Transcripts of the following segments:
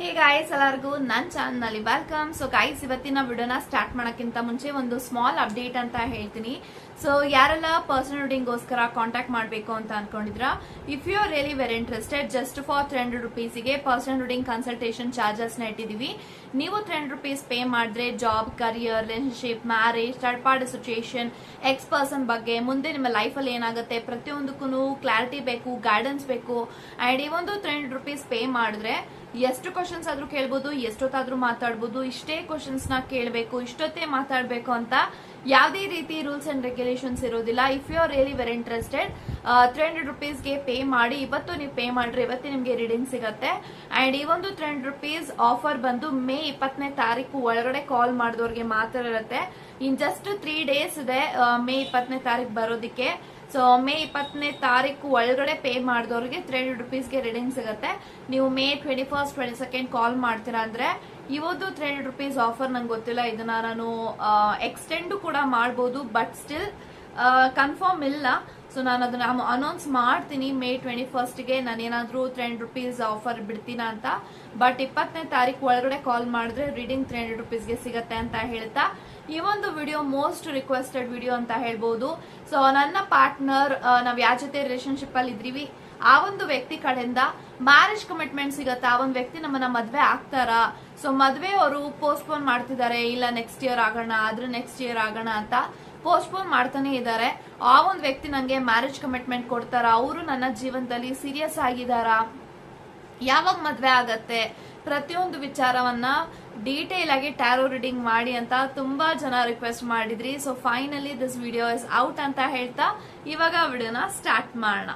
Hey guys ಎಲ್ಲರಿಗೂ ನನ್ನ ಚಾನಲ್ನಲ್ಲಿ ವೆಲ್ಕಮ್ ಸೊ ಗಾಯ್ಸ್ ಇವತ್ತಿನ ವಿಡಿಯೋನ ಸ್ಟಾರ್ಟ್ ಮಾಡೋಕ್ಕಿಂತ ಮುಂಚೆ ಒಂದು ಸ್ಮಾಲ್ ಅಪ್ಡೇಟ್ ಅಂತ ಹೇಳ್ತೀನಿ. ಸೊ ಯಾರೆಲ್ಲ ಪರ್ಸನಲ್ ರೀಡಿಂಗ್ಗೋಸ್ಕರ ಕಾಂಟ್ಯಾಕ್ಟ್ ಮಾಡಬೇಕು ಅಂತ ಅನ್ಕೊಂಡಿದ್ರ? If you are really very interested just for three hundred ರುಪೀಸಿಗೆ personal reading consultation ಚಾರ್ಜಸ್ನ ಇಟ್ಟಿದ್ದೀವಿ ನೀವು ತ್ರೀ ಹಂಡ್ರೆಡ್ ರುಪೀಸ್ ಪೇ ಮಾಡಿದ್ರೆ job career relationship marriage third party situation ex person ಬಗ್ಗೆ, ಮುಂದೆ ನಿಮ್ಮ ಲೈಫಲ್ಲಿ ಏನಾಗುತ್ತೆ ಪ್ರತಿಯೊಂದಕ್ಕೂ ಕ್ಲಾರಿಟಿ ಬೇಕು ಗೈಡೆನ್ಸ್ ಬೇಕು. ಆ್ಯಂಡ್ ಈ ಒಂದು ತ್ರೀ ಹಂಡ್ರೆಡ್ ರುಪೀಸ್ ಪೇ ಮಾಡಿದ್ರೆ ಎಷ್ಟು ಕ್ವಶನ್ಸ್ ಆದ್ರೂ ಕೇಳ್ಬೋದು, ಎಷ್ಟೊತ್ತಾದರೂ ಮಾತಾಡ್ಬೋದು, ಇಷ್ಟೇ ಕ್ವಶನ್ಸ್ನ ಕೇಳಬೇಕು, ಇಷ್ಟೊತ್ತೇ ಮಾತಾಡಬೇಕು ಅಂತ ಯಾವುದೇ ರೀತಿ ರೂಲ್ಸ್ ಅಂಡ್ ರೆಗ್ಯುಲೇಷನ್ಸ್ ಇರೋದಿಲ್ಲ if you are really very interested three hundred ರುಪೀಸ್ಗೆ pay ಮಾಡಿ, ಇವತ್ತು ನೀವು ಪೇ ಮಾಡ್ರಿ ಇವತ್ತೇ ನಿಮಗೆ ರೀಡಿಂಗ್ ಸಿಗುತ್ತೆ. ಅಂಡ್ ಈ ಒಂದು ತ್ರೀ ಹಂಡ್ರೆಡ್ ರುಪೀಸ್ ಆಫರ್ ಬಂದು ಮೇ ಇಪ್ಪತ್ತನೇ ತಾರೀಕು ಒಳಗಡೆ ಕಾಲ್ ಮಾಡಿದವ್ರಿಗೆ ಮಾತ್ರ ಇರುತ್ತೆ. ಇನ್ ಜಸ್ಟ್ ತ್ರೀ ಡೇಸ್ ಇದೆ ಮೇ ಇಪ್ಪತ್ತನೇ ತಾರೀಕು ಬರೋದಕ್ಕೆ. ಸೊ ಮೇ ಇಪ್ಪತ್ತನೇ ತಾರೀಕು ಒಳಗಡೆ ಪೇ ಮಾಡಿದವ್ರಿಗೆ ತ್ರೀ ಹಂಡ್ರೆಡ್ ರುಪೀಸ್ಗೆ ರೀಡಿಂಗ್ ಸಿಗುತ್ತೆ. ನೀವು May twenty first twenty second call ಮಾಡ್ತೀರಾ ಅಂದ್ರೆ ಇವತ್ತು ತ್ರೀ ಹಂಡ್ರೆಡ್ ರುಪೀಸ್ ಆಫರ್ ನಂಗೆ ಗೊತ್ತಿಲ್ಲ. ಇದನ್ನ ನಾನು ಎಕ್ಸ್ಟೆಂಡ್ ಕೂಡ ಮಾಡ್ಬೋದು ಬಟ್ ಸ್ಟಿಲ್ ಕನ್ಫರ್ಮ್ ಇಲ್ಲ. ಸೊ ನಾನು ಅದನ್ನ ಅನೌನ್ಸ್ ಮಾಡ್ತೀನಿ. ಮೇ ಟ್ವೆಂಟಿ ಫಸ್ಟ್ಗೆ ನಾನು ಏನಾದರೂ ತ್ರೀ ಹಂಡ್ರೆಡ್ ರುಪೀಸ್ ಆಫರ್ ಬಿಡ್ತೀನ ಅಂತ. ಬಟ್ ಇಪ್ಪತ್ತನೇ ತಾರೀಕು ಒಳಗಡೆ ಕಾಲ್ ಮಾಡಿದ್ರೆ ರೀಡಿಂಗ್ ತ್ರೀ ಹಂಡ್ರೆಡ್ ರುಪೀಸ್ಗೆ ಸಿಗತ್ತೆ ಅಂತ ಹೇಳ್ತಾ, ಈ ಒಂದು ವಿಡಿಯೋ ಮೋಸ್ಟ್ ರಿಕ್ವೆಸ್ಟೆಡ್ ವಿಡಿಯೋ ಅಂತ ಹೇಳ್ಬೋದು. ಸೊ ನನ್ನ ಪಾರ್ಟ್ನರ್ ನಾವು ಯಾವ ಜೊತೆ ರಿಲೇಶನ್ಶಿಪ್ ಅಲ್ಲಿ ಇದ್ರಿವಿ ಆ ಒಂದು ವ್ಯಕ್ತಿ ಕಡೆಯಿಂದ ಮ್ಯಾರೇಜ್ ಕಮಿಟ್ಮೆಂಟ್ ಸಿಗತ್ತೆ? ಆ ಒಂದು ವ್ಯಕ್ತಿ ನಮ್ಮನ್ನ ಮದ್ವೆ ಆಗ್ತಾರಾ? ಸೊ ಮದ್ವೆ ಅವರು ಪೋಸ್ಟ್ಪೋನ್ ಮಾಡ್ತಿದ್ದಾರೆ. ಇಲ್ಲ ನೆಕ್ಸ್ಟ್ ಇಯರ್ ಆಗೋಣ, ಆದ್ರೆ ನೆಕ್ಸ್ಟ್ ಇಯರ್ ಆಗೋಣ ಅಂತ ಪೋಸ್ಟ್ಪೋನ್ ಮಾಡ್ತಾನೆ ಇದ್ದಾರೆ. ಆ ಒಂದು ವ್ಯಕ್ತಿ ನಂಗೆ ಮ್ಯಾರೇಜ್ ಕಮಿಟ್ಮೆಂಟ್ ಕೊಡ್ತಾರ. ಅವರು ನನ್ನ ಜೀವನದಲ್ಲಿ ಸೀರಿಯಸ್ ಆಗಿದಾರಾ ಯಾವಾಗ ಮದ್ವೆ ಆಗತ್ತೆ? ಪ್ರತಿಯೊಂದು ವಿಚಾರವನ್ನ ಡೀಟೇಲ್ ಆಗಿ ಟ್ಯಾರೋ ರೀಡಿಂಗ್ ಮಾಡಿ ಅಂತ ತುಂಬಾ ಜನ ರಿಕ್ವೆಸ್ಟ್ ಮಾಡಿದ್ರಿ. So finally this video is out ಅಂತ ಹೇಳ್ತಾ ಇವಾಗ ವಿಡಿಯೋನ ಸ್ಟಾರ್ಟ್ ಮಾಡೋಣ.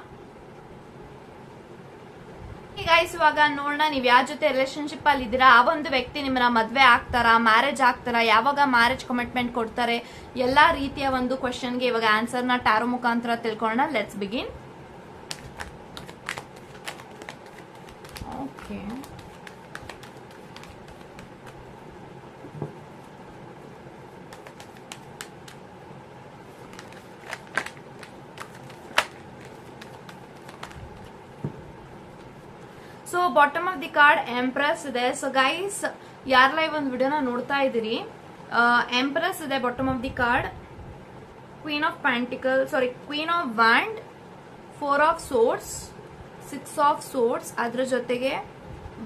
ಇವಾಗ ನೋಡೋಣ, ನೀವು ಯಾರ ಜೊತೆ ರಿಲೇಶನ್ಶಿಪ್ ಅಲ್ಲಿ ಇದ್ದೀರಾ? ಆ ಒಂದು ವ್ಯಕ್ತಿ ನಿಮ್ಮನ್ನ ಮದ್ವೆ ಆಗ್ತಾರಾ? ಮ್ಯಾರೇಜ್ ಆಗ್ತಾರಾ? ಯಾವಾಗ ಮ್ಯಾರೇಜ್ ಕಮಿಟ್ಮೆಂಟ್ ಕೊಡ್ತಾರೆ? ಎಲ್ಲಾ ರೀತಿಯ ಒಂದು ಕ್ವಶನ್ಗೆ ಇವಾಗ ಆನ್ಸರ್ನ ಟ್ಯಾರೋ ಮುಖಾಂತರ ತಿಳ್ಕೊಳ್ಳೋಣ. Let's begin okay so bottom of the card empress ಇದೆ. ಸೊ ಗೈಸ್ ಯಾರೆಲ್ಲ ಈ ಒಂದು ವಿಡಿಯೋನ ನೋಡ್ತಾ ಇದ್ದೀರಿ ಎಂಪ್ರೆಸ್ ಇದೆ bottom of the card queen of pentacle sorry queen of wand four of swords six of swords ಅದ್ರ ಜೊತೆಗೆ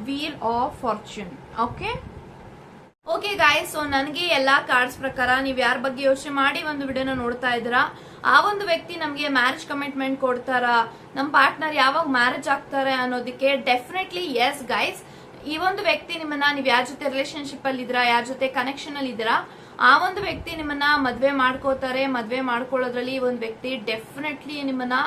wheel of fortune okay okay guys so ನನಗೆ ಎಲ್ಲಾ ಕಾರ್ಡ್ಸ್ ಪ್ರಕಾರ ನೀವು ಯಾರ ಬಗ್ಗೆ ಯೋಚನೆ ಮಾಡಿ ಒಂದು ವಿಡಿಯೋನ ನೋಡ್ತಾ ಇದ್ದೀರಾ? ಆ ಒಂದು ವ್ಯಕ್ತಿ ನಮಗೆ ಮ್ಯಾರೇಜ್ ಕಮಿಟ್ಮೆಂಟ್ ಕೊಡ್ತಾರ. ನಮ್ಮ ಪಾರ್ಟ್ನರ್ ಯಾವಾಗ ಮ್ಯಾರೇಜ್ ಆಗ್ತಾರೆ ಅನ್ನೋದಕ್ಕೆ ಡೆಫಿನೆಟ್ಲಿ ಎಸ್ ಗೈಸ್ ಈ ಒಂದು ವ್ಯಕ್ತಿ ನಿಮ್ಮನ್ನ ನೀವು ಯಾರ ಜೊತೆ ರಿಲೇಶನ್ಶಿಪ್ ಅಲ್ಲಿ ಇದ್ದೀರಾ, ಯಾರ ಜೊತೆ ಕನೆಕ್ಷನ್ ಅಲ್ಲಿ ಇದ್ದೀರಾ, ಆ ಒಂದು ವ್ಯಕ್ತಿ ನಿಮ್ಮನ್ನ ಮದ್ವೆ ಮಾಡ್ಕೋತಾರೆ. ಮದ್ವೆ ಮಾಡ್ಕೊಳ್ಳೋದ್ರಲ್ಲಿ ಈ ಒಂದು ವ್ಯಕ್ತಿ ಡೆಫಿನೆಟ್ಲಿ ನಿಮ್ಮನ್ನ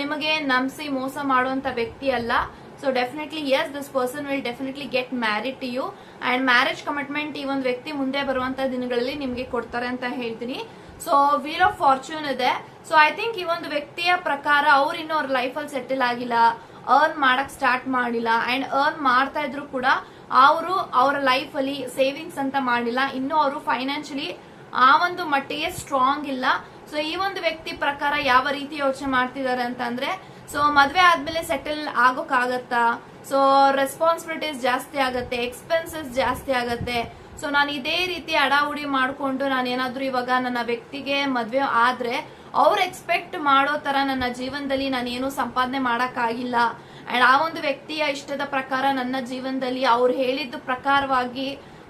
ನಿಮಗೆ ನಂಬಿಸಿ ಮೋಸ ಮಾಡುವಂತ ವ್ಯಕ್ತಿ ಅಲ್ಲ. So definitely yes this person will definitely get married to you and marriage commitment ಈ ಒಂದು ವ್ಯಕ್ತಿ ಮುಂದೆ ಬರುವಂತ ದಿನಗಳಲ್ಲಿ ನಿಮಗೆ ಕೊಡ್ತಾರೆ ಅಂತ ಹೇಳ್ತೀನಿ. ಸೊ ವೀಲ್ ಆಫ್ ಫಾರ್ಚೂನ್ ಇದೆ. ಸೊ ಐ ಥಿಂಕ್ ಈ ಒಂದು ವ್ಯಕ್ತಿಯ ಪ್ರಕಾರ ಅವ್ರು ಇನ್ನೂ ಅವ್ರ ಲೈಫಲ್ಲಿ ಸೆಟಲ್ ಆಗಿಲ್ಲ ಅರ್ನ್ ಮಾಡಕ್ ಸ್ಟಾರ್ಟ್ ಮಾಡಿಲ್ಲ ಅಂಡ್ ಅರ್ನ್ ಮಾಡ್ತಾ ಇದ್ರು ಕೂಡ ಅವರು ಅವರ ಲೈಫ್ ಅಲ್ಲಿ ಸೇವಿಂಗ್ಸ್ ಅಂತ ಮಾಡಿಲ್ಲ. ಇನ್ನೂ ಅವರು ಫೈನಾನ್ಷಿಯಲಿ ಆ ಒಂದು ಮಟ್ಟಿಗೆ ಸ್ಟ್ರಾಂಗ್ ಇಲ್ಲ. ಸೊ ಈ ಒಂದು ವ್ಯಕ್ತಿ ಪ್ರಕಾರ ಯಾವ ರೀತಿ ಯೋಚನೆ ಮಾಡ್ತಿದ್ದಾರೆ ಅಂತಂದ್ರೆ ಸೊ ಮದ್ವೆ ಆದ್ಮೇಲೆ ಸೆಟಲ್ ಆಗೋಕ್ಕಾಗತ್ತಾ? ಸೊ ರೆಸ್ಪಾನ್ಸಿಬಿಲಿಟೀಸ್ ಜಾಸ್ತಿ ಆಗತ್ತೆ ಎಕ್ಸ್ಪೆನ್ಸಸ್ ಜಾಸ್ತಿ ಆಗತ್ತೆ. ಸೊ ನಾನು ಇದೇ ರೀತಿ ಅಡಾವುಡಿ ಮಾಡ್ಕೊಂಡು ನಾನು ಏನಾದ್ರೂ ಇವಾಗ ನನ್ನ ವ್ಯಕ್ತಿಗೆ ಮದ್ವೆ ಆದ್ರೆ ಅವ್ರು ಎಕ್ಸ್ಪೆಕ್ಟ್ ಮಾಡೋ ತರ ನನ್ನ ಜೀವನದಲ್ಲಿ ನಾನು ಏನು ಸಂಪಾದನೆ ಮಾಡೋಕ್ಕಾಗಿಲ್ಲ. ಅಂಡ್ ಆ ಒಂದು ವ್ಯಕ್ತಿಯ ಇಷ್ಟದ ಪ್ರಕಾರ ನನ್ನ ಜೀವನದಲ್ಲಿ ಅವ್ರು ಹೇಳಿದ ಪ್ರಕಾರವಾಗಿ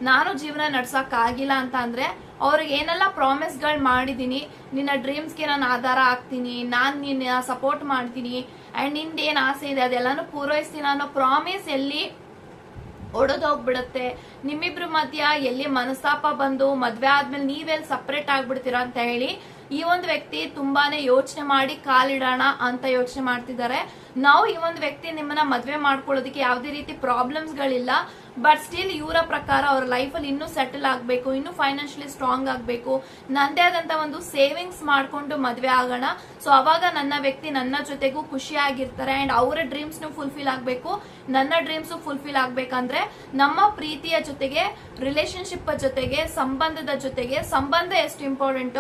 ನಾನು ಜೀವನ ನಡ್ಸಕ್ ಆಗಿಲ್ಲ ಅಂತ ಅಂದ್ರೆ ಅವ್ರಿಗೆ ಏನೆಲ್ಲ ಪ್ರಾಮಿಸ್ಗಳು ಮಾಡಿದ್ದೀನಿ ನಿನ್ನ ಡ್ರೀಮ್ಸ್ಗೆ ನಾನು ಆಧಾರ ಆಗ್ತೀನಿ ನಾನು ನಿನ್ನ ಸಪೋರ್ಟ್ ಮಾಡ್ತೀನಿ ಆ್ಯಂಡ್ನಿಂದ ಏನ್ ಆಸೆ ಇದೆ ಅದೆಲ್ಲಾನು ಪೂರೈಸ್ತೀನಿ ಅನ್ನೋ ಪ್ರಾಮಿಸ್ ಎಲ್ಲಿ ಒಡೆದೋಗ್ಬಿಡುತ್ತೆ. ನಿಮ್ಮಿಬ್ರ ಮಧ್ಯ ಎಲ್ಲಿ ಮನಸ್ತಾಪ ಬಂದು ಮದುವೆ ಆದ್ಮೇಲೆ ನೀವೆಲ್ಲಿ ಸಪ್ರೇಟ್ ಆಗ್ಬಿಡ್ತೀರಾ ಅಂತ ಹೇಳಿ ಈ ಒಂದು ವ್ಯಕ್ತಿ ತುಂಬಾನೇ ಯೋಚನೆ ಮಾಡಿ ಕಾಲಿಡೋಣ ಅಂತ ಯೋಚನೆ ಮಾಡ್ತಿದ್ದಾರೆ. ನಾವು ಈ ಒಂದು ವ್ಯಕ್ತಿ ನಿಮ್ಮನ್ನ ಮದ್ವೆ ಮಾಡ್ಕೊಳ್ಳೋದಕ್ಕೆ ಯಾವುದೇ ರೀತಿ ಪ್ರಾಬ್ಲಮ್ಸ್ ಗಳಿಲ್ಲ ಬಟ್ ಸ್ಟಿಲ್ ಇವರ ಪ್ರಕಾರ ಅವ್ರ ಲೈಫಲ್ಲಿ ಇನ್ನೂ ಸೆಟಲ್ ಆಗಬೇಕು, ಇನ್ನೂ ಫೈನಾನ್ಷಿಯಲಿ ಸ್ಟ್ರಾಂಗ್ ಆಗಬೇಕು. ನಂದೇ ಆದಂತ ಒಂದು ಸೇವಿಂಗ್ಸ್ ಮಾಡ್ಕೊಂಡು ಮದುವೆ ಆಗೋಣ. ಸೊ ಅವಾಗ ನನ್ನ ವ್ಯಕ್ತಿ ನನ್ನ ಜೊತೆಗೂ ಖುಷಿಯಾಗಿರ್ತಾರೆ ಅಂಡ್ ಅವರ ಡ್ರೀಮ್ಸ್ ಫುಲ್ಫಿಲ್ ಆಗಬೇಕು. ನನ್ನ ಡ್ರೀಮ್ಸ್ ಫುಲ್ಫಿಲ್ ಆಗ್ಬೇಕಂದ್ರೆ ನಮ್ಮ ಪ್ರೀತಿಯ ಜೊತೆಗೆ ರಿಲೇಶನ್ಶಿಪ್ ಜೊತೆಗೆ, ಸಂಬಂಧದ ಜೊತೆಗೆ, ಸಂಬಂಧ ಎಷ್ಟು ಇಂಪಾರ್ಟೆಂಟ್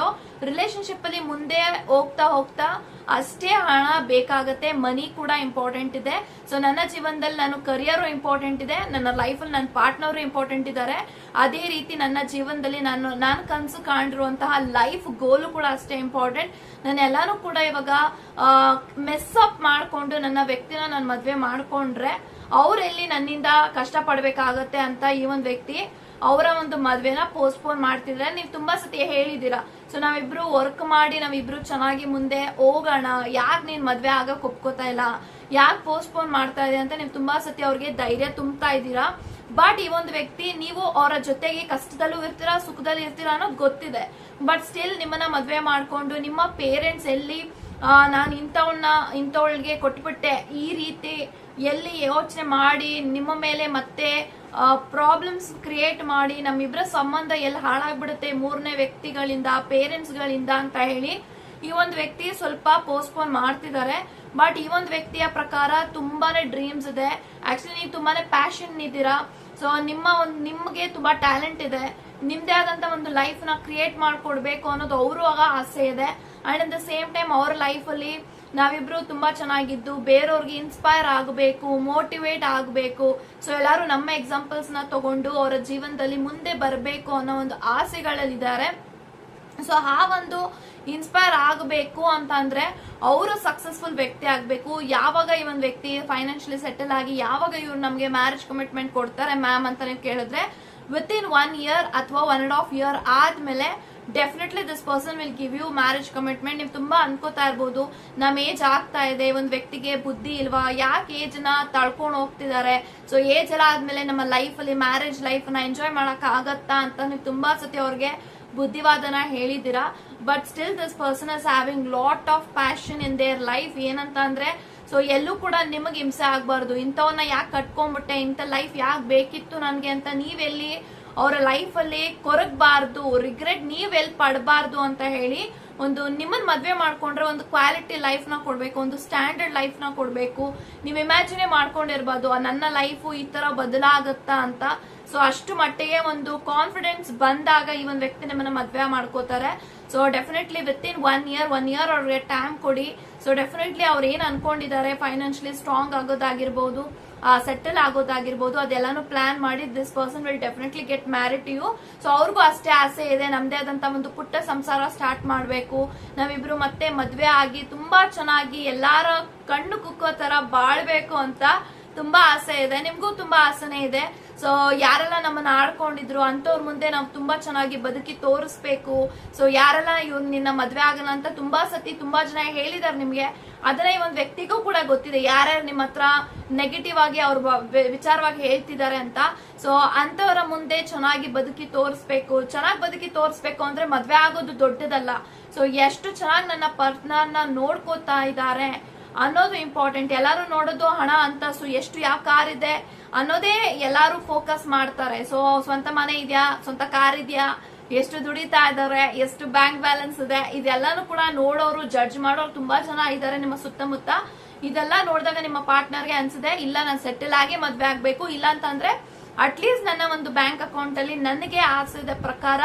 ರಿಲೇಶನ್ಶಿಪ್ ಅಲ್ಲಿ ಮುಂದೆ ಹೋಗ್ತಾ ಹೋಗ್ತಾ ಅಷ್ಟೇ ಹಣ ಬೇಕಾಗತ್ತೆ ಮನಿ ಕೂಡ ಕೂಡ ಇಂಪಾರ್ಟೆಂಟ್ ಇದೆ. ಸೊ ನನ್ನ ಜೀವನದಲ್ಲಿ ನಾನು ಕರಿಯರ್ ಇಂಪಾರ್ಟೆಂಟ್ ಇದೆ. ನನ್ನ ಲೈಫಲ್ಲಿ ನನ್ನ ಪಾರ್ಟ್ನರ್ ಇಂಪಾರ್ಟೆಂಟ್ ಇದ್ದಾರೆ ಅದೇ ರೀತಿ ನನ್ನ ಜೀವನದಲ್ಲಿ ನಾನು ನಾನು ಕನಸು ಕಾಣಿರುವಂತಹ ಲೈಫ್ ಗೋಲು ಕೂಡ ಅಷ್ಟೇ ಇಂಪಾರ್ಟೆಂಟ್ ನಾನು ಎಲ್ಲಾನು ಕೂಡ ಇವಾಗ ಮೆಸ್ ಅಪ್ ಮಾಡ್ಕೊಂಡು ನನ್ನ ವ್ಯಕ್ತಿನ ನಾನು ಮದುವೆ ಮಾಡ್ಕೊಂಡ್ರೆ ಅವರೆಲ್ಲಿ ನನ್ನಿಂದ ಕಷ್ಟ ಪಡ್ಬೇಕಾಗತ್ತೆ ಅಂತ ಈ ಒಂದು ವ್ಯಕ್ತಿ ಅವರ ಒಂದು ಮದ್ವೆನ ಪೋಸ್ಟ್ಪೋನ್ ಮಾಡ್ತಿದ್ರೆ ನೀವು ತುಂಬಾ ಸತಿ ಹೇಳಿದೀರಾ ಸೊ ನಾವಿಬ್ರು ವರ್ಕ್ ಮಾಡಿ, ನಾವಿಬ್ರು ಚೆನ್ನಾಗಿ ಮುಂದೆ ಹೋಗೋಣ. ಯಾಕೆ ನೀನ್ ಮದ್ವೆ ಆಗಕ್ ಒಪ್ಕೋತಾ ಇಲ್ಲ? ಯಾಕೆ ಪೋಸ್ಟ್ಪೋನ್ ಮಾಡ್ತಾ ಇದೆ ಅಂತ ನೀವು ತುಂಬಾ ಸತಿ ಅವ್ರಿಗೆ ಧೈರ್ಯ ತುಂಬ್ತಾ ಇದ್ದೀರಾ? ಬಟ್ ಈ ಒಂದು ವ್ಯಕ್ತಿ, ನೀವು ಅವರ ಜೊತೆಗೆ ಕಷ್ಟದಲ್ಲೂ ಇರ್ತೀರಾ, ಸುಖದಲ್ಲಿ ಇರ್ತೀರಾ ಅನ್ನೋದು ಗೊತ್ತಿದೆ. ಬಟ್ ಸ್ಟಿಲ್ ನಿಮ್ಮನ್ನ ಮದ್ವೆ ಮಾಡ್ಕೊಂಡು, ನಿಮ್ಮ ಪೇರೆಂಟ್ಸ್ ಎಲ್ಲಿ ನಾನು ಇಂಥವನ್ನ ಇಂಥವಳಿಗೆ ಕೊಟ್ಬಿಟ್ಟೆ ಈ ರೀತಿ ಎಲ್ಲಿ ಯೋಚನೆ ಮಾಡಿ, ನಿಮ್ಮ ಮೇಲೆ ಮತ್ತೆ ಪ್ರಾಬ್ಲಮ್ಸ್ ಕ್ರಿಯೇಟ್ ಮಾಡಿ ನಮ್ಮಿಬ್ಬರ ಸಂಬಂಧ ಎಲ್ಲಿ ಹಾಳಾಗ್ಬಿಡುತ್ತೆ, ಮೂರನೇ ವ್ಯಕ್ತಿಗಳಿಂದ ಪೇರೆಂಟ್ಸ್ಗಳಿಂದ ಅಂತ ಹೇಳಿ ಈ ಒಂದು ವ್ಯಕ್ತಿ ಸ್ವಲ್ಪ ಪೋಸ್ಟ್ಪೋನ್ ಮಾಡ್ತಿದ್ದಾರೆ ಬಟ್ ಈ ಒಂದು ವ್ಯಕ್ತಿಯ ಪ್ರಕಾರ ತುಂಬಾನೇ ಡ್ರೀಮ್ಸ್ ಇದೆ. ಆಕ್ಚುಲಿ ನೀವು ತುಂಬಾನೇ ಪ್ಯಾಷನ್ ಇದ್ದೀರಾ. ಸೊ ನಿಮ್ಮ ಒಂದು, ನಿಮ್ಗೆ ತುಂಬಾ ಟ್ಯಾಲೆಂಟ್ ಇದೆ. ನಿಮ್ದೇ ಆದಂತ ಒಂದು ಲೈಫ್ನ ಕ್ರಿಯೇಟ್ ಮಾಡ್ಕೊಡ್ಬೇಕು ಅನ್ನೋದು ಅವರು ಆಗ ಆಸೆ ಇದೆ. And at the same time ಅವ್ರ ಲೈಫ್ ಅಲ್ಲಿ ನಾವಿಬ್ರು ತುಂಬಾ ಚೆನ್ನಾಗಿದ್ದು, ಬೇರೆಯವ್ರಿಗೆ ಇನ್ಸ್ಪೈರ್ ಆಗಬೇಕು ಮೋಟಿವೇಟ್ ಆಗಬೇಕು. ಸೊ ಎಲ್ಲರೂ ನಮ್ಮ ಎಕ್ಸಾಂಪಲ್ಸ್ನ ತಗೊಂಡು ಅವರ ಜೀವನದಲ್ಲಿ ಮುಂದೆ ಬರಬೇಕು ಅನ್ನೋ ಒಂದು ಆಸೆಗಳಲ್ಲಿದ್ದಾರೆ. ಸೊ ಆ ಒಂದು ಇನ್ಸ್ಪೈರ್ ಆಗಬೇಕು ಅಂತ ಅಂದ್ರೆ ಅವರು ಸಕ್ಸಸ್ಫುಲ್ ವ್ಯಕ್ತಿ ಆಗಬೇಕು. ಯಾವಾಗ ಈ ಒಂದು ವ್ಯಕ್ತಿ ಫೈನಾನ್ಷಿಯಲಿ ಸೆಟಲ್ ಆಗಿ, ಯಾವಾಗ ಇವ್ರು ನಮಗೆ ಮ್ಯಾರೇಜ್ ಕಮಿಟ್ಮೆಂಟ್ ಕೊಡ್ತಾರೆ ಮ್ಯಾಮ್ ಅಂತ ನೀವು ಕೇಳಿದ್ರೆ ವಿತ್ ಇನ್ ಒನ್ ಇಯರ್ ಅಥವಾ ಒನ್ ಅಂಡ್ ಹಾಫ್ ಇಯರ್ ಆದ್ಮೇಲೆ definitely this person will give you marriage commitment ನೀವು ತುಂಬಾ ಅನ್ಕೋತಾ ಇರ್ಬೋದು ನಮ್ಮ ಏಜ್ ಆಗ್ತಾ ಇದೆ, ಒಂದು ವ್ಯಕ್ತಿಗೆ ಬುದ್ಧಿ ಇಲ್ವಾ, ಯಾಕೆ ಏಜ್ನ ತಳ್ಕೊಂಡು ಹೋಗ್ತಿದ್ದಾರೆ ಸೊ ಏಜ್ ಎಲ್ಲ ಆದ್ಮೇಲೆ ನಮ್ಮ ಲೈಫ್ ಅಲ್ಲಿ ಮ್ಯಾರೇಜ್ ಲೈಫ್ನ ಎಂಜಾಯ್ ಮಾಡಕ್ ಆಗತ್ತಾ ಅಂತ ನೀವು ತುಂಬಾ ಸತಿ ಅವ್ರಿಗೆ ಬುದ್ಧಿವಾದನ ಹೇಳಿದ್ದೀರಾ. But still this person is having lot of passion in their life ಏನಂತ ಅಂದ್ರೆ ಸೊ ಎಲ್ಲೂ ಕೂಡ ನಿಮಗೆ ಹಿಂಸೆ ಆಗಬಾರ್ದು. ಇಂಥವನ್ನ ಯಾಕೆ ಕಟ್ಕೊಂಡ್ಬಿಟ್ಟೆ? ಇಂಥ ಲೈಫ್ ಯಾಕೆ ಬೇಕಿತ್ತು ನನಗೆ ಅಂತ ನೀವೆಲ್ಲಿ ಅವರ ಲೈಫ್ ಅಲ್ಲಿ ಕೊರಗಬಾರ್ದು ರಿಗ್ರೆಟ್ ನೀವೆಲ್ಲಿ ಪಡಬಾರ್ದು ಅಂತ ಹೇಳಿ ಒಂದು ನಿಮ್ಮನ್ನ ಮದ್ವೆ ಮಾಡ್ಕೊಂಡ್ರೆ ಒಂದು ಕ್ವಾಲಿಟಿ ಲೈಫ್ನ ಕೊಡ್ಬೇಕು, ಒಂದು ಸ್ಟ್ಯಾಂಡರ್ಡ್ ಲೈಫ್ನ ಕೊಡ್ಬೇಕು. ನೀವು ಇಮ್ಯಾಜಿನೇ ಮಾಡ್ಕೊಂಡಿರ್ಬೋದು ನನ್ನ ಲೈಫು ಈ ತರ ಬದಲಾಗುತ್ತಾ ಅಂತ. ಸೊ ಅಷ್ಟು ಮಟ್ಟಿಗೆ ಒಂದು ಕಾನ್ಫಿಡೆನ್ಸ್ ಬಂದಾಗ ಈ ಒಂದು ವ್ಯಕ್ತಿ ನಿಮ್ಮನ್ನ ಮದ್ವೆ ಮಾಡ್ಕೋತಾರೆ. So definitely within one year one year ಅವ್ರಿಗೆ ಟೈಮ್ ಕೊಡಿ. ಸೊ ಡೆಫಿನೆಟ್ಲಿ ಅವ್ರು ಏನ್ ಅನ್ಕೊಂಡಿದ್ದಾರೆ ಫೈನಾನ್ಷಿಯಲಿ ಸ್ಟ್ರಾಂಗ್ ಆಗೋದಾಗಿರ್ಬೋದು ಸೆಟಲ್ ಆಗೋದಾಗಿರ್ಬೋದು, ಅದೆಲ್ಲಾನು ಪ್ಲಾನ್ ಮಾಡಿ this person will definitely get married you so ಅವ್ರಿಗೂ ಅಷ್ಟೇ ಆಸೆ ಇದೆ, ನಮ್ದೇ ಆದಂತ ಒಂದು ಪುಟ್ಟ ಸಂಸಾರ ಸ್ಟಾರ್ಟ್ ಮಾಡಬೇಕು. ನಾವಿಬ್ರು ಮತ್ತೆ ಮದ್ವೆ ಆಗಿ ತುಂಬಾ ಚೆನ್ನಾಗಿ ಎಲ್ಲಾರ ಕಣ್ಣು ಕುಕ್ಕೋ ತರ ಬಾಳ್ಬೇಕು ಅಂತ ತುಂಬಾ ಆಸೆ ಇದೆ. ನಿಮ್ಗೂ ತುಂಬಾ ಆಸೆನೇ ಇದೆ. ಸೊ ಯಾರೆಲ್ಲ ನಮ್ಮನ್ನ ಆಡ್ಕೊಂಡಿದ್ರು ಅಂತವ್ರ ಮುಂದೆ ನಾವು ತುಂಬಾ ಚೆನ್ನಾಗಿ ಬದುಕಿ ತೋರಿಸ್ಬೇಕು. ಸೊ ಯಾರೆಲ್ಲ ಇವ್ರು ನಿನ್ನ ಮದ್ವೆ ಆಗಲ್ಲ ಅಂತ ತುಂಬಾ ಸತಿ ತುಂಬಾ ಜನ ಹೇಳಿದಾರೆ ನಿಮ್ಗೆ. ಅದನ್ನ ಈ ಒಂದು ವ್ಯಕ್ತಿಗೂ ಕೂಡ ಗೊತ್ತಿದೆ. ಯಾರ್ಯಾರು ನಿಮ್ಮ ಹತ್ರ ನೆಗೆಟಿವ್ ಆಗಿ ಅವ್ರ ವಿಚಾರವಾಗಿ ಹೇಳ್ತಿದ್ದಾರೆ ಅಂತ. ಸೊ ಅಂತವರ ಮುಂದೆ ಚೆನ್ನಾಗಿ ಬದುಕಿ ತೋರಿಸ್ಬೇಕು. ಚೆನ್ನಾಗಿ ಬದುಕಿ ತೋರಿಸ್ಬೇಕು ಅಂದ್ರೆ ಮದ್ವೆ ಆಗೋದು ದೊಡ್ಡದಲ್ಲ. ಸೊ ಎಷ್ಟು ಚೆನ್ನಾಗಿ ನನ್ನ ಪರ್ಸ್ನರ್ನ ನೋಡ್ಕೋತಾ ಇದ್ದಾರೆ ಅನ್ನೋದು ಇಂಪಾರ್ಟೆಂಟ್ ಎಲ್ಲಾರು ನೋಡೋದು ಹಣ ಅಂತಸ್ತು ಎಷ್ಟು ಯಾವ ಕಾರ್ ಇದೆ ಅನ್ನೋದೇ ಎಲ್ಲಾರು ಫೋಕಸ್ ಮಾಡ್ತಾರೆ. ಸೊ ಸ್ವಂತ ಮನೆ ಇದೆಯಾ? ಸ್ವಂತ ಕಾರ್ ಇದೆಯಾ? ಎಷ್ಟು ದುಡಿತಾ ಇದ್ದಾರೆ? ಎಷ್ಟು ಬ್ಯಾಂಕ್ ಬ್ಯಾಲೆನ್ಸ್ ಇದೆ? ಇದೆಲ್ಲಾನು ಕೂಡ ನೋಡೋರು ಜಡ್ಜ್ ಮಾಡೋರು ತುಂಬಾ ಜನ ಇದ್ದಾರೆ ನಿಮ್ಮ ಸುತ್ತಮುತ್ತ. ಇದೆಲ್ಲ ನೋಡಿದಾಗ ನಿಮ್ಮ ಪಾರ್ಟ್ನರ್ಗೆ ಅನ್ಸಿದೆ, ಇಲ್ಲ ನಾನು ಸೆಟಲ್ ಆಗಿ ಮದ್ವೆ ಆಗ್ಬೇಕು, ಇಲ್ಲ ಅಂತಂದ್ರೆ ಅಟ್ಲೀಸ್ಟ್ ನನ್ನ ಒಂದು ಬ್ಯಾಂಕ್ ಅಕೌಂಟ್ ಅಲ್ಲಿ ನನಗೆ ಆಸೆದ ಪ್ರಕಾರ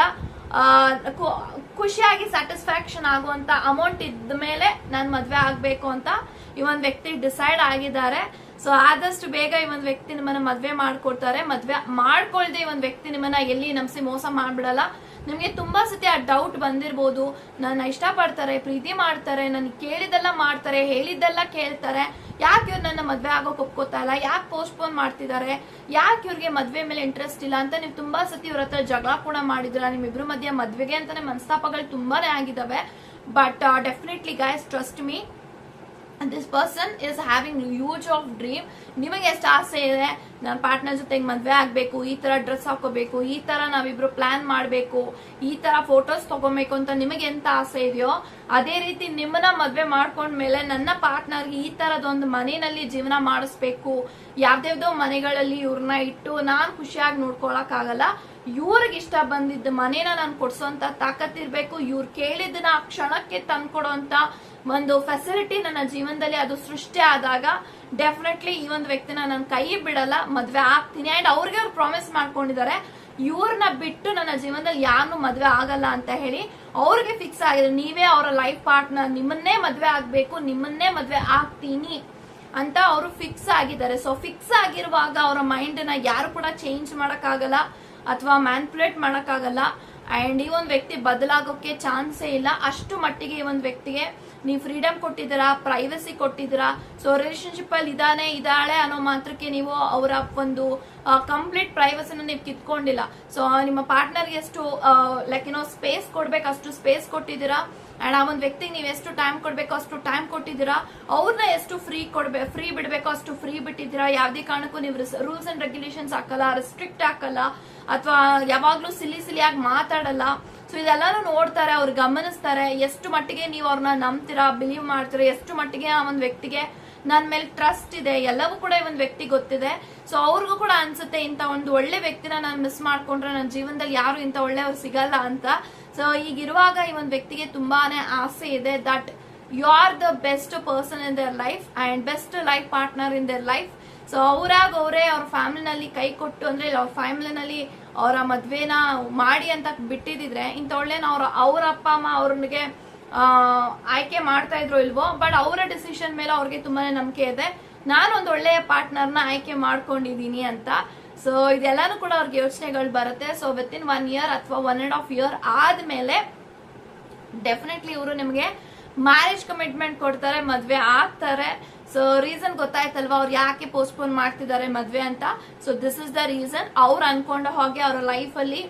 ಖುಷಿಯಾಗಿ ಸ್ಯಾಟಿಸ್ಫ್ಯಾಕ್ಷನ್ ಆಗುವಂತ ಅಮೌಂಟ್ ಇದ್ದ ಮೇಲೆ ನಾನು ಮದ್ವೆ ಆಗ್ಬೇಕು ಅಂತ ಈ ಒಂದು ವ್ಯಕ್ತಿ ಡಿಸೈಡ್ ಆಗಿದ್ದಾರೆ. ಸೊ ಆದಷ್ಟು ಬೇಗ ಈ ಒಂದು ವ್ಯಕ್ತಿ ನಿಮ್ಮನ್ನ ಮದ್ವೆ ಮಾಡ್ಕೊಡ್ತಾರೆ. ಮದ್ವೆ ಮಾಡ್ಕೊಳ್ದೆ ಈ ಒಂದು ವ್ಯಕ್ತಿ ನಿಮ್ಮನ್ನ ಎಲ್ಲಿ ನಮ್ಸಿ ಮೋಸ ಮಾಡ್ಬಿಡಲ್ಲ. ನಿಮ್ಗೆ ತುಂಬಾ ಸತಿ ಆ ಡೌಟ್ ಬಂದಿರ್ಬೋದು. ನನ್ನ ಇಷ್ಟಪಡ್ತಾರೆ, ಪ್ರೀತಿ ಮಾಡ್ತಾರೆ, ನನ್ ಕೇಳಿದೆಲ್ಲ ಮಾಡ್ತಾರೆ, ಹೇಳಿದ್ದೆಲ್ಲ ಕೇಳ್ತಾರೆ. ಯಾಕೆ ಇವ್ರು ನನ್ನ ಮದುವೆ ಆಗೋಕೆ ಒಪ್ಕೋತಾ ಇಲ್ಲ? ಯಾಕೆ ಪೋಸ್ಟ್ಪೋನ್ ಮಾಡ್ತಿದ್ದಾರೆ ಯಾಕೆ ಇವ್ರಿಗೆ ಮದುವೆ ಮೇಲೆ ಇಂಟ್ರೆಸ್ಟ್ ಇಲ್ಲ ಅಂತ ನೀವು ತುಂಬಾ ಸತಿ ಇವ್ರ ಹತ್ರ ಜಗಳ ಕೂಡ ಮಾಡಿದ್ರ ನಿಮ್ಮಿಬ್ರು ಮಧ್ಯೆ ಮದ್ವೆಗೆ ಅಂತಾನೆ ಮನಸ್ತಾಪಗಳು ತುಂಬಾನೇ ಆಗಿದ್ದಾವೆ but definitely guys trust me this person is having use of dream ನಿಮಗೆ ಎಷ್ಟು ಆಸೆ ಇದೆ? ನನ್ನ ಪಾರ್ಟ್ನರ್ ಜೊತೆಗೆ ಮದುವೆ ಆಗಬೇಕು, ಈ ತರ ಡ್ರೆಸ್ ಹಾಕೋಬೇಕು ಈ ತರ ನಾವಿಬ್ರು ಪ್ಲಾನ್ ಮಾಡಬೇಕು, ಈ ತರ ಫೋಟೋಸ್ ತಗೋಬೇಕು ಅಂತ ನಿಮಗೆ ಎಂತ ಆಸೆ ಇದೆಯೋ, ಅದೇ ರೀತಿ ನಿಮ್ಮನ್ನ ಮದ್ವೆ ಮಾಡ್ಕೊಂಡ್ಮೇಲೆ ನನ್ನ ಪಾರ್ಟ್ನರ್ಗೆ ಈ ತರದೊಂದು ಮನೆಯಲ್ಲಿ ಜೀವನ ಮಾಡಿಸ್ಬೇಕು. ಯಾವ್ದ್ಯಾವ್ದೋ ಮನೆಗಳಲ್ಲಿ ಇವ್ರನ್ನ ಇಟ್ಟು ನಾನು ಖುಷಿಯಾಗಿ ನೋಡ್ಕೊಳಕ್ ಆಗಲ್ಲ ಇವ್ರಿಗೆ ಇಷ್ಟ ಬಂದಿದ್ದ ಮನೇನ ನಾನು ಕೊಡ್ಸೋಂತ ತಾಕತ್ತಿರ್ಬೇಕು ಇವ್ರು ಕೇಳಿದ್ದನ್ನ ಆ ಕ್ಷಣಕ್ಕೆ ತಂದ್ಕೊಡೋಂತ ಒಂದು ಫೆಸಿಲಿಟಿ ನನ್ನ ಜೀವನದಲ್ಲಿ ಅದು ಸೃಷ್ಟಿ ಆದಾಗ ಡೆಫಿನೆಟ್ಲಿ ಈ ಒಂದು ವ್ಯಕ್ತಿನ ನನ್ನ ಕೈ ಬಿಡಲ್ಲ, ಮದ್ವೆ ಆಗ್ತೀನಿ. ಅಂಡ್ ಅವ್ರಿಗೆ ಅವ್ರು ಪ್ರಾಮಿಸ್ ಮಾಡ್ಕೊಂಡಿದ್ದಾರೆ ಇವ್ರನ್ನ ಬಿಟ್ಟು ನನ್ನ ಜೀವನದಲ್ಲಿ ಯಾರು ಮದ್ವೆ ಆಗಲ್ಲ ಅಂತ ಹೇಳಿ ಅವ್ರಿಗೆ ಫಿಕ್ಸ್ ಆಗಿದೆ. ನೀವೇ ಅವರ ಲೈಫ್ ಪಾರ್ಟ್ನರ್ ನಿಮ್ಮನ್ನೇ ಮದ್ವೆ ಆಗ್ಬೇಕು, ನಿಮ್ಮನ್ನೇ ಮದ್ವೆ ಆಗ್ತೀನಿ ಅಂತ ಅವರು ಫಿಕ್ಸ್ ಆಗಿದ್ದಾರೆ. ಸೊ ಫಿಕ್ಸ್ ಆಗಿರುವಾಗ ಅವರ ಮೈಂಡ್ನ ಯಾರು ಕೂಡ ಚೇಂಜ್ ಮಾಡಕ್ಕಾಗಲ್ಲ ಅಥವಾ ಮ್ಯಾನ್ಪುಲೇಟ್ ಮಾಡಕ್ಕಾಗಲ್ಲ. ಅಂಡ್ ಈ ಒಂದು ವ್ಯಕ್ತಿ ಬದಲಾಗೋಕೆ ಚಾನ್ಸೇ ಇಲ್ಲ. ಅಷ್ಟು ಮಟ್ಟಿಗೆ ಈ ಒಂದು ವ್ಯಕ್ತಿಗೆ ನೀವು ಫ್ರೀಡಮ್ ಕೊಟ್ಟಿದ್ದೀರಾ ಪ್ರೈವಸಿ ಕೊಟ್ಟಿದ್ದೀರಾ? ಸೊ ರಿಲೇಶನ್ಶಿಪ್ ಅಲ್ಲಿ ಇದಾನೆ ಇದಾಳೆ ಅನ್ನೋ ಮಾತ್ರಕ್ಕೆ ನೀವು ಅವರ ಒಂದು ಕಂಪ್ಲೀಟ್ ಪ್ರೈವಸಿನ ನೀವು ಕಿತ್ಕೊಂಡಿಲ್ಲ. ಸೊ ನಿಮ್ಮ ಪಾರ್ಟ್ನರ್ಗೆ ಎಷ್ಟು ಲೈಕ್ ಏನೋ ಸ್ಪೇಸ್ ಕೊಡ್ಬೇಕು, ಅಷ್ಟು ಸ್ಪೇಸ್ ಕೊಟ್ಟಿದ್ದೀರಾ? ಅಂಡ್ ಆ ಒಂದು ವ್ಯಕ್ತಿಗೆ ನೀವು ಎಷ್ಟು ಟೈಮ್ ಕೊಡ್ಬೇಕು, ಅಷ್ಟು ಟೈಮ್ ಕೊಟ್ಟಿದ್ದೀರಾ? ಅವ್ರನ್ನ ಎಷ್ಟು ಫ್ರೀ ಕೊಡ್ಬೇಕು ಫ್ರೀ ಬಿಡ್ಬೇಕು, ಅಷ್ಟು ಫ್ರೀ ಬಿಟ್ಟಿದ್ದೀರಾ? ಯಾವ್ದೇ ಕಾರಣಕ್ಕೂ ನೀವು ರೂಲ್ಸ್ ಅಂಡ್ ರೆಗ್ಯುಲೇಷನ್ಸ್ ಹಾಕಲ್ಲ ರೆಸ್ಟ್ರಿಕ್ಟ್ ಹಾಕಲ್ಲ, ಅಥವಾ ಯಾವಾಗ್ಲೂ ಸಿಲಿ ಸಿಲಿಯಾಗಿ ಮಾತಾಡಲ್ಲ. ಸೊ ಇದೆಲ್ಲಾನು ನೋಡ್ತಾರೆ, ಅವ್ರು ಗಮನಿಸ್ತಾರೆ, ಎಷ್ಟು ಮಟ್ಟಿಗೆ ನೀವು ಅವ್ರನ್ನ ನಂಬ್ತೀರಾ ಬಿಲೀವ್ ಮಾಡ್ತೀರಾ, ಎಷ್ಟು ಮಟ್ಟಿಗೆ ಆ ಒಂದು ವ್ಯಕ್ತಿಗೆ ನನ್ನ ಮೇಲೆ ಟ್ರಸ್ಟ್ ಇದೆ, ಎಲ್ಲವೂ ಕೂಡ ಈ ಒಂದು ವ್ಯಕ್ತಿ ಗೊತ್ತಿದೆ. ಸೊ ಅವ್ರಿಗೂ ಕೂಡ ಅನ್ಸುತ್ತೆ, ಇಂಥ ಒಂದು ಒಳ್ಳೆ ವ್ಯಕ್ತಿನ ನಾನು ಮಿಸ್ ಮಾಡ್ಕೊಂಡ್ರೆ ನನ್ನ ಜೀವನದಲ್ಲಿ ಯಾರು ಇಂಥ ಒಳ್ಳೆಯವ್ರು ಸಿಗಲ್ಲ ಅಂತ. ಸೊ ಈಗಿರುವಾಗ ಈ ಒಂದು ವ್ಯಕ್ತಿಗೆ ತುಂಬಾನೇ ಆಸೆ ಇದೆ that you are the best person in their life and best life partner in their life so ಅವರಾಗ ಅವರೇ ಅವ್ರ ಫ್ಯಾಮಿಲಿನಲ್ಲಿ ಕೈ ಕೊಟ್ಟು ಅಂದ್ರೆ, ಅವ್ರ ಫ್ಯಾಮಿಲಿನಲ್ಲಿ ಅವರ ಮದ್ವೆನ ಮಾಡಿ ಅಂತ ಬಿಟ್ಟಿದ್ರೆ ಇಂಥ ಒಳ್ಳೆನ ಅವ್ರ ಅವ್ರ ಅಪ್ಪ, ಅಮ್ಮ ಅವ್ರಿಗೆ ಆಯ್ಕೆ ಮಾಡ್ತಾ ಇದ್ರು ಇಲ್ವೋ, ಬಟ್ ಅವರ ಡಿಸಿಷನ್ ಮೇಲೆ ಅವ್ರಿಗೆ ತುಂಬಾನೇ ನಂಬಿಕೆ ಇದೆ. ನಾನು ಒಂದು ಒಳ್ಳೆಯ ಪಾರ್ಟ್ನರ್ನ ಆಯ್ಕೆ ಮಾಡ್ಕೊಂಡಿದ್ದೀನಿ ಅಂತ. ಸೊ ಇದೆಲ್ಲಾನು ಕೂಡ ಅವ್ರಿಗೆ ಯೋಚನೆಗಳು ಬರುತ್ತೆ. So within one year ಅಥವಾ ಒನ್ ಅಂಡ್ ಹಾಫ್ ಇಯರ್ ಆದ್ಮೇಲೆ ಡೆಫಿನೆಟ್ಲಿ ಇವರು ನಿಮಗೆ ಮ್ಯಾರೇಜ್ ಕಮಿಟ್ಮೆಂಟ್ ಕೊಡ್ತಾರೆ, ಮದ್ವೆ ಆಗ್ತಾರೆ. ಸೊ ರೀಸನ್ ಗೊತ್ತಾಯ್ತಲ್ವಾ ಅವ್ರು ಯಾಕೆ ಪೋಸ್ಟ್ಪೋನ್ ಮಾಡ್ತಿದ್ದಾರೆ ಮದ್ವೆ ಅಂತ? So this is the reason ಅವ್ರು ಅನ್ಕೊಂಡ ಹಾಗೆ ಅವ್ರ ಲೈಫ್ ಅಲ್ಲಿ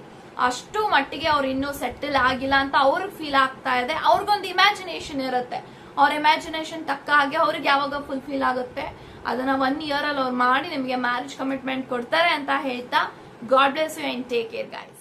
ಅಷ್ಟು ಮಟ್ಟಿಗೆ ಅವ್ರು ಇನ್ನೂ ಸೆಟಲ್ ಆಗಿಲ್ಲ ಅಂತ ಅವ್ರಿಗೆ ಫೀಲ್ ಆಗ್ತಾ ಇದೆ. ಅವ್ರಿಗೊಂದು ಇಮ್ಯಾಜಿನೇಷನ್ ಇರುತ್ತೆ. ಅವ್ರ ಇಮ್ಯಾಜಿನೇಷನ್ ತಕ್ಕ ಹಾಗೆ ಅವ್ರಿಗೆ ಯಾವಾಗ ಫುಲ್ಫಿಲ್ ಆಗುತ್ತೆ? ಅದನ್ನ ಒನ್ ಇಯರ್ ಅಲ್ಲಿ ಅವ್ರು ಮಾಡಿ ನಿಮಗೆ ಮ್ಯಾರೇಜ್ ಕಮಿಟ್ಮೆಂಟ್ ಕೊಡ್ತಾರೆ ಅಂತ ಹೇಳ್ತಾ God bless you and take care guys